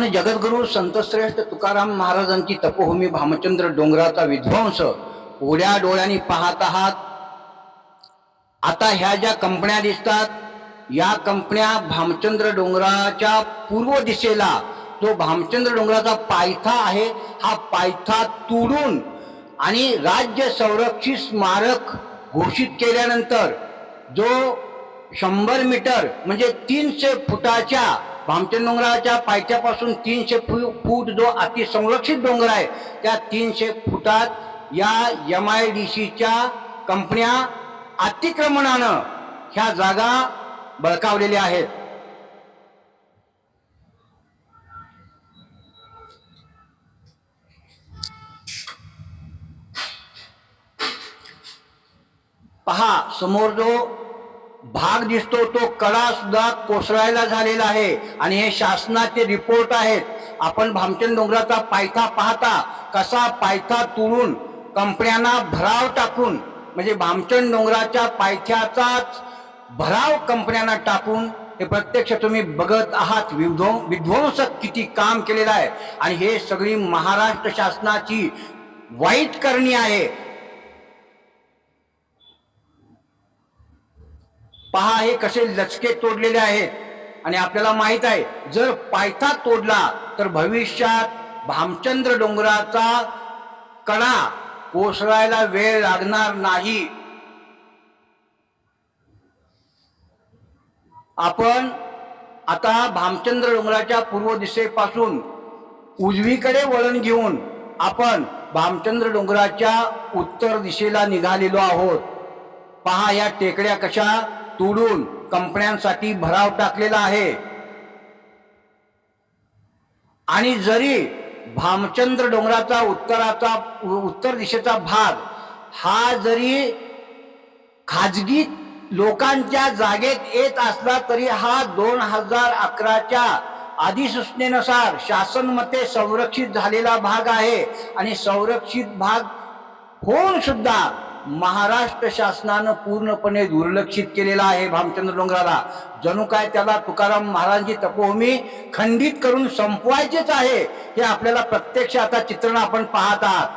आपण जगद्गुरु संतश्रेष्ठ तुकाराम महाराजांची तपोभूमी भामचंद्र डोंगराचा विध्वंस उड्या डोळ्यांनी पाहत आहात. आता ह्या ज्या कंपन्या दिसतात या कंपन्या भामचंद्र डोंगराच्या पूर्व दिशेला जो भामचंद्र डोंगराचा पायथा आहे हा पायथा तुडून आणि राज्य संरक्षित स्मारक घोषित केल्यानंतर जो शंभर मीटर म्हणजे तीनशे फुटाच्या भामटेन डोंगराच्या पायथ्यापासून तीनशे फू फूट जो अतिसंरक्षित डोंगर आहे त्या तीनशे फुटात या एम आय डी सीच्या कंपन्या अतिक्रमणानं ह्या जागा बळकावलेल्या आहेत. पहा समोर जो भाग दिसतो तो कडा सुद्धा कोसळायला झालेला आहे. आणि हे शासनाचे रिपोर्ट आहेत. आपण भामचंद डोंगराचा पायथा पाहता कसा पायथा तुळून कंपन्यांना भराव टाकून म्हणजे भामचंद डोंगराच्या पायथ्याचाच भराव कंपन्यांना टाकून हे प्रत्यक्ष तुम्ही बघत आहात. विध्वं विध्वंसक किती काम केलेलं आहे. आणि हे सगळी महाराष्ट्र शासनाची वाईट करणी आहे. पहा हे कसे लचके तोडलेले आहेत. आणि आपल्याला माहीत आहे जर पायथा तोडला तर भविष्यात भामचंद्र डोंगराचा कडा कोसळायला वेळ लागणार नाही. आपण आता भामचंद्र डोंगराच्या पूर्व दिशेपासून उजवीकडे वळण घेऊन आपण भामचंद्र डोंगराच्या उत्तर दिशेला निघालेलो आहोत. पहा या टेकड्या कशा तोडून कंपन्यांसाठी भराव टाकलेला आहे. आणि जरी भामचंद्र डोंगराचा उत्तराचा उत्तर दिशेचा भाग हा जरी खाजगी लोकांच्या जागेत येत असला तरी हा दोन हजार अकराच्या अधिसूचनेनुसार शासनमते संरक्षित झालेला भाग आहे. आणि संरक्षित भाग होऊन सुद्धा महाराष्ट्र शासनानं पूर्णपणे दुर्लक्षित केलेला आहे भामचंद्र डोंगराला. जणू काय त्याला तुकाराम महाराजांची तपोभूमी खंडित करून संपवायचेच आहे हे आपल्याला प्रत्यक्ष आता चित्रण आपण पाहत आहात.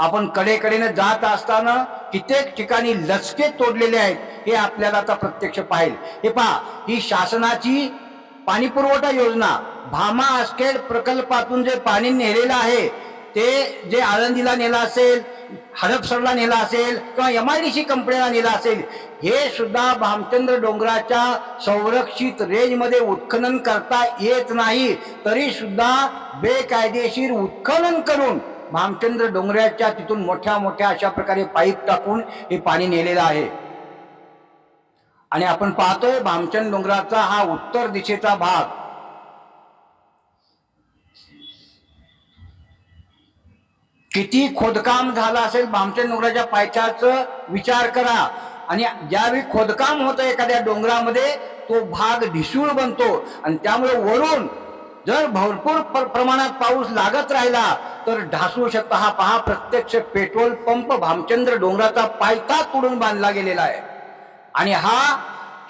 आपण कडेकडेनं जात असताना कित्येक ठिकाणी लचके तोडलेले आहेत हे आपल्याला आता प्रत्यक्ष पाहिजे हे पहा ही शासनाची पाणीपुरवठा योजना भामा आस्केड प्रकल्पातून जे पाणी नेलेलं आहे ते जे आळंदीला नेलं असेल हडपसरला नेला असेल किंवा एम आय डी सी कंपनीला नेला असेल हे सुद्धा भामचंद्र डोंगराच्या संरक्षित रेंजमध्ये उत्खनन करता येत नाही. तरी सुद्धा बेकायदेशीर उत्खनन करून भामचंद्र डोंगराच्या तिथून मोठ्या मोठ्या अशा प्रकारे पाईप टाकून हे पाणी नेलेलं आहे. आणि आपण पाहतोय भामचंद डोंगराचा हा उत्तर दिशेचा भाग. किती खोदकाम झालं असेल भामचंद डोंगराच्या पायथ्याचं विचार करा. आणि ज्यावेळी खोदकाम होतं एखाद्या डोंगरामध्ये तो भाग ढिसूळ बनतो. आणि त्यामुळे वरून जर भरपूर प्र- प्रमाणात पाऊस लागत राहिला तर ढासू शकता हा पहा प्रत्यक्ष पेट्रोल पंप भामचंद्र डोंगराचा पायथा तोडून बांधला गेलेला आहे. आणि हा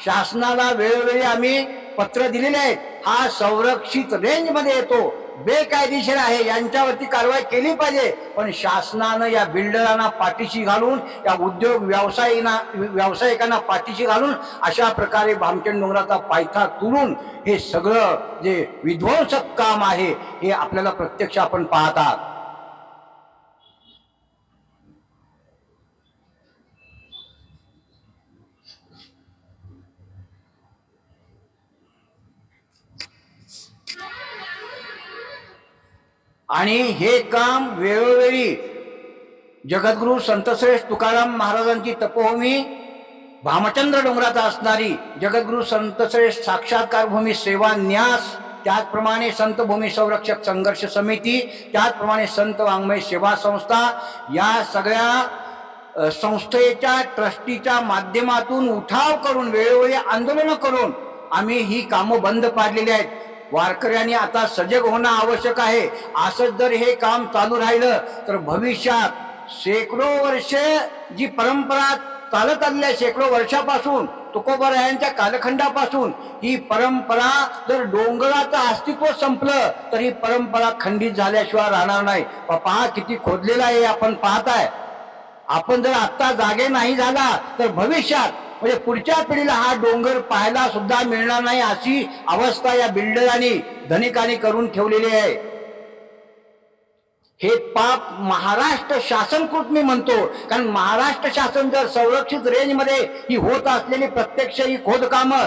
शासनाला वेळोवेळी आम्ही पत्र दिलेले आहेत. हा संरक्षित रेंजमध्ये येतो. बेकायदेशीर आहे. यांच्यावरती कारवाई केली पाहिजे. पण शासनानं या बिल्डरांना पाठीशी घालून या उद्योग व्यावसायिकांना व्यावसायिकांना पाठीशी घालून अशा प्रकारे भामचंद डोंगराचा पायथा तुडून हे सगळं जे विध्वंसक काम आहे हे आपल्याला प्रत्यक्ष आपण पाहतात आहात आणि हे काम वेळोवेळी जगद्गुरु संतश्रेष्ठ तुकाराम महाराजांची तपोभूमी भामचंद्र डोंगरात असणारी जगद्गुरु संतश्रेष्ठ साक्षात्कार भूमी सेवा न्यास त्याचप्रमाणे संत भूमी संरक्षक संघर्ष समिती त्याचप्रमाणे संत वाङ्मय सेवा संस्था या सगळ्या संस्थेच्या ट्रस्टीच्या माध्यमातून उठाव करून वेळोवेळी आंदोलनं करून आम्ही ही कामं बंद पाडलेली आहेत. वारकऱ्यांनी आता सजग होणं आवश्यक आहे. असंच जर हे काम चालू राहिलं तर भविष्यात शेकडो वर्ष जी परंपरा चालत आलेल्या आहे शेकडो वर्षापासून तुकोबरायांच्या कालखंडापासून ही परंपरा जर डोंगराचं अस्तित्व संपलं तर ही परंपरा खंडित झाल्याशिवाय राहणार नाही. पहा किती खोदलेला आहे आपण पाहताय. आपण जर आत्ता जागे नाही झाला तर भविष्यात म्हणजे पुढच्या पिढीला हा डोंगर पाहायला सुद्धा मिळणार नाही अशी अवस्था या बिल्डरांनी धनिकांनी करून ठेवलेली आहे. हे पाप महाराष्ट्र शासनकृत मी म्हणतो. कारण महाराष्ट्र शासन जर संरक्षित रेंजमध्ये ही होत असलेली प्रत्यक्ष ही खोदकामं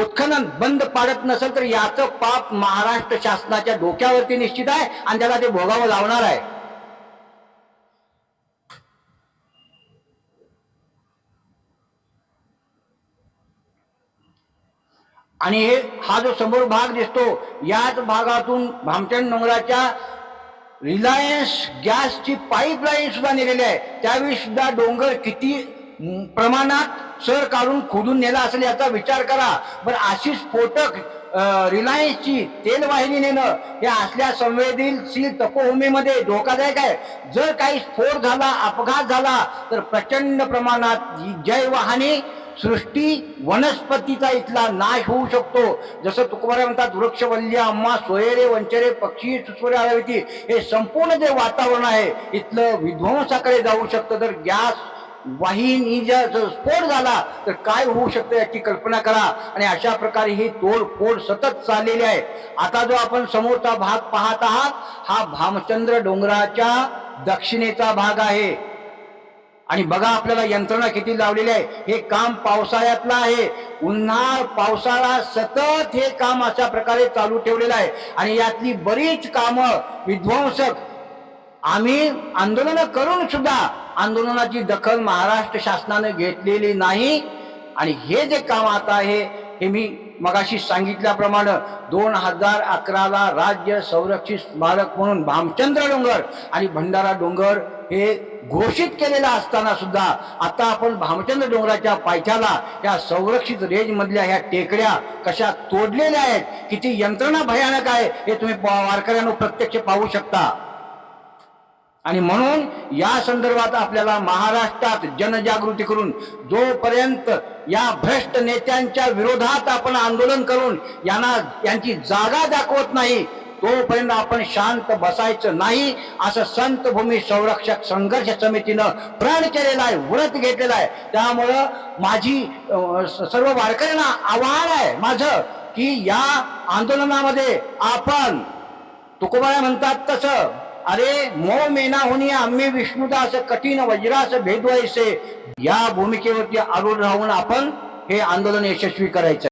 उत्खनन बंद पाडत नसेल तर याचं पाप महाराष्ट्र शासनाच्या डोक्यावरती निश्चित आहे आणि त्याला ते भोगावं लावणार आहे. आणि हे हा जो समोर भाग दिसतो याच भागातून भामचंद डोंगराच्या रिलायन्स गॅसची पाईपलाईन सुद्धा नेलेली आहे. त्यावेळी सुद्धा डोंगर किती प्रमाणात सर काढून खोदून नेला असेल याचा विचार करा. पण अशी स्फोटक रिलायन्सची तेलवाहिनी नेणं हे असल्या संवेदनशील तपोभूमीमध्ये धोकादायक आहे. जर काही स्फोट झाला अपघात झाला तर प्रचंड प्रमाणात जी जैवहानी सृष्टी वनस्पतीचा इथला नाश होऊ शकतो. जसं तुकोबारा म्हणतात वृक्षवल्ली आम्हा सोयरे वंचरे पक्षी सुस्वरे आळवती हे संपूर्ण जे वातावरण आहे इथलं विध्वंसाकडे जाऊ शकतं. तर गॅस वाहिनी जर जर स्फोट झाला तर काय होऊ शकतं याची कल्पना करा. आणि अशा प्रकारे ही तोडफोड सतत चाललेली आहे. आता जो आपण समोरचा भाग पाहत आहात हा भामचंद्र डोंगराच्या दक्षिणेचा भाग आहे. आणि बघा आपल्याला यंत्रणा किती लावलेली आहे. हे काम पावसाळ्यातलं आहे. उन्हाळ पावसाळा सतत हे काम अशा प्रकारे चालू ठेवलेलं आहे. आणि यातली बरीच कामं विध्वंसक. आम्ही आंदोलनं करून सुद्धा आंदोलनाची दखल महाराष्ट्र शासनाने घेतलेली नाही. आणि हे जे काम आता आहे हे मी मगाशी सांगितल्याप्रमाणे दोन हजार अकराला राज्य संरक्षित स्मारक म्हणून भामचंद्र डोंगर आणि भंडारा डोंगर हे घोषित केलेलं असताना सुद्धा आता आपण भामचंद्र डोंगराच्या पायथ्याला या संरक्षित रेंजमधल्या ह्या टेकड्या कशा तोडलेल्या आहेत किती यंत्रणा भयानक आहे हे तुम्ही पा- वारकऱ्यांनो प्रत्यक्ष पाहू शकता. आणि म्हणून या संदर्भात आपल्याला महाराष्ट्रात जनजागृती करून जोपर्यंत या भ्रष्ट नेत्यांच्या विरोधात आपण आंदोलन करून यांना यांची जागा दाखवत नाही तोपर्यंत आपण शांत बसायचं नाही असं संत भूमी संरक्षक संघर्ष समितीनं प्रण केलेला आहे व्रत घेतलेलं आहे. त्यामुळं माझी सर्व वारकऱ्यांना आव्हान आहे माझं की या आंदोलनामध्ये आपण तुकोबाया म्हणतात तसं अरे मो मेना होणी आम्ही विष्णुदास कठीण वज्रास भेदवायचे या भूमिकेवरती आरूढ राहून आपण हे आंदोलन यशस्वी करायचं